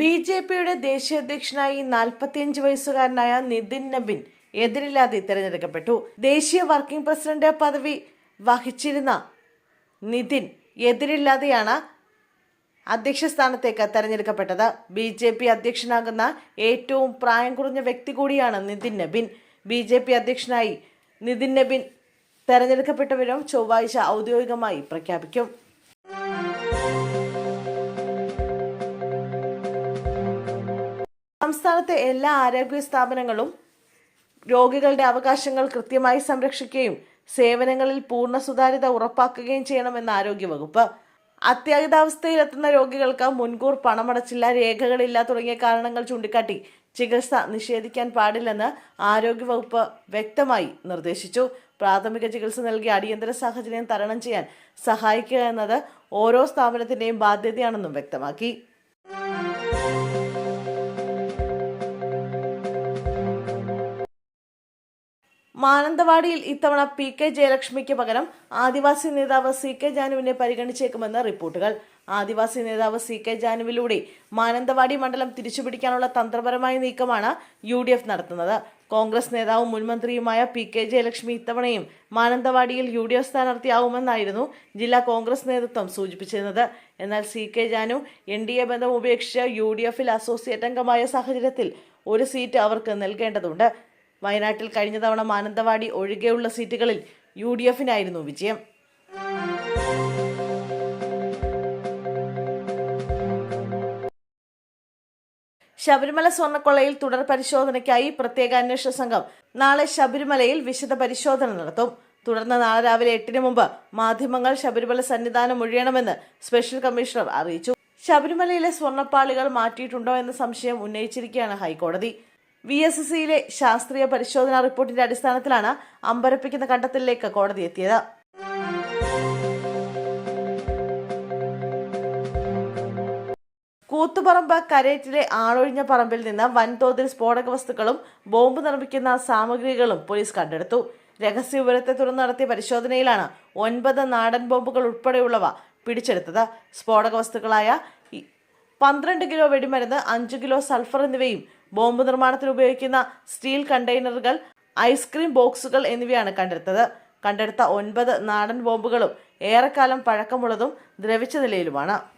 B J പിയുടെ ദേശീയ അധ്യക്ഷനായി നാൽപ്പത്തിയഞ്ച് വയസ്സുകാരനായ നിതിൻ നബിൻ എതിരില്ലാതെ തിരഞ്ഞെടുക്കപ്പെട്ടു. ദേശീയ വർക്കിംഗ് പ്രസിഡന്റ് പദവി വഹിച്ചിരുന്ന നിതിൻ എതിരില്ലാതെയാണ് അധ്യക്ഷ സ്ഥാനത്തേക്ക് തെരഞ്ഞെടുക്കപ്പെട്ടത്. ബി ജെ പി അധ്യക്ഷനാകുന്ന ഏറ്റവും പ്രായം കുറഞ്ഞ വ്യക്തി കൂടിയാണ് Nitin Nabin. B J P അധ്യക്ഷനായി നിതിൻ നബിൻ തെരഞ്ഞെടുക്കപ്പെട്ടവരും ചൊവ്വാഴ്ച ഔദ്യോഗികമായി പ്രഖ്യാപിക്കും. സംസ്ഥാനത്തെ എല്ലാ ആരോഗ്യ സ്ഥാപനങ്ങളും രോഗികളുടെ അവകാശങ്ങൾ കൃത്യമായി സംരക്ഷിക്കുകയും സേവനങ്ങളിൽ പൂർണ സുതാര്യത ഉറപ്പാക്കുകയും ചെയ്യണമെന്ന് ആരോഗ്യവകുപ്പ്. അത്യാഹിതാവസ്ഥയിലെത്തുന്ന രോഗികൾക്ക് മുൻകൂർ പണമടച്ചില്ല രേഖകളില്ല തുടങ്ങിയ കാരണങ്ങൾ ചൂണ്ടിക്കാട്ടി ചികിത്സ നിഷേധിക്കാൻ പാടില്ലെന്ന് ആരോഗ്യവകുപ്പ് വ്യക്തമായി നിർദ്ദേശിച്ചു. പ്രാഥമിക ചികിത്സ നൽകി അടിയന്തര സാഹചര്യം തരണം ചെയ്യാൻ സഹായിക്കുക എന്നത് ഓരോ സ്ഥാപനത്തിന്റെയും ബാധ്യതയാണെന്നും വ്യക്തമാക്കി. മാനന്തവാടിയിൽ ഇത്തവണ പി കെ ജയലക്ഷ്മിക്ക് പകരം ആദിവാസി നേതാവ് സി കെ ജാനുവിനെ പരിഗണിച്ചേക്കുമെന്ന് റിപ്പോർട്ടുകൾ. ആദിവാസി നേതാവ് സി കെ ജാനുവിലൂടെ മാനന്തവാടി മണ്ഡലം തിരിച്ചുപിടിക്കാനുള്ള തന്ത്രപരമായ നീക്കമാണ് യു ഡി എഫ് നടത്തുന്നത്. കോൺഗ്രസ് നേതാവും മുൻമന്ത്രിയുമായ പി കെ ജയലക്ഷ്മി ഇത്തവണയും മാനന്തവാടിയിൽ യു ഡി എഫ് സ്ഥാനാർത്ഥിയാവുമെന്നായിരുന്നു ജില്ലാ കോൺഗ്രസ് നേതൃത്വം സൂചിപ്പിച്ചിരുന്നത്. എന്നാൽ C K Janu N D A ബന്ധം ഉപേക്ഷിച്ച് യു ഡി എഫിൽ അസോസിയേറ്റ് അംഗമായ സാഹചര്യത്തിൽ ഒരു സീറ്റ് അവർക്ക് നൽകേണ്ടതുണ്ട്. വയനാട്ടിൽ കഴിഞ്ഞ തവണ മാനന്തവാടി ഒഴികെയുള്ള സീറ്റുകളിൽ യു ഡി എഫിനായിരുന്നു വിജയം. ശബരിമല സ്വർണക്കൊള്ളയിൽ തുടർ പരിശോധനയ്ക്കായി പ്രത്യേക അന്വേഷണ സംഘം നാളെ ശബരിമലയിൽ വിശദ പരിശോധന നടത്തും. തുടർന്ന് നാളെ രാവിലെ എട്ടിന് മുമ്പ് മാധ്യമങ്ങൾ ശബരിമല സന്നിധാനം ഒഴിയണമെന്ന് സ്പെഷ്യൽ കമ്മീഷണർ അറിയിച്ചു. ശബരിമലയിലെ സ്വർണപ്പാളികൾ മാറ്റിയിട്ടുണ്ടോ എന്ന സംശയം ഉന്നയിച്ചിരിക്കുകയാണ് ഹൈക്കോടതി. വി എസ് എസ് സിയിലെ ശാസ്ത്രീയ പരിശോധനാ റിപ്പോർട്ടിന്റെ അടിസ്ഥാനത്തിലാണ് അമ്പരപ്പിക്കുന്ന കണ്ടെത്തലിലേക്ക് കോടതി എത്തിയത്. കൂത്തുപറമ്പ് കരേറ്റിലെ ആളൊഴിഞ്ഞ പറമ്പിൽ നിന്ന് വൻതോതിൽ സ്ഫോടക വസ്തുക്കളും ബോംബ് നിർമ്മിക്കുന്ന സാമഗ്രികളും പോലീസ് കണ്ടെടുത്തു. രഹസ്യ വിവരത്തെ തുടർന്ന് നടത്തിയ പരിശോധനയിലാണ് ഒൻപത് നാടൻ ബോംബുകൾ ഉൾപ്പെടെയുള്ളവ പിടിച്ചെടുത്തത്. സ്ഫോടക വസ്തുക്കളായ പന്ത്രണ്ട് കിലോ വെടിമരുന്ന് അഞ്ച് കിലോ സൾഫർ എന്നിവയും ബോംബ് നിർമ്മാണത്തിന് ഉപയോഗിക്കുന്ന സ്റ്റീൽ കണ്ടെയ്നറുകൾ ഐസ്ക്രീം ബോക്സുകൾ എന്നിവയാണ് കണ്ടെടുത്തത്. കണ്ടെടുത്ത ഒൻപത് നാടൻ ബോംബുകളും ഏറെക്കാലം പഴക്കമുള്ളതും ദ്രവിച്ച നിലയിലുമാണ്.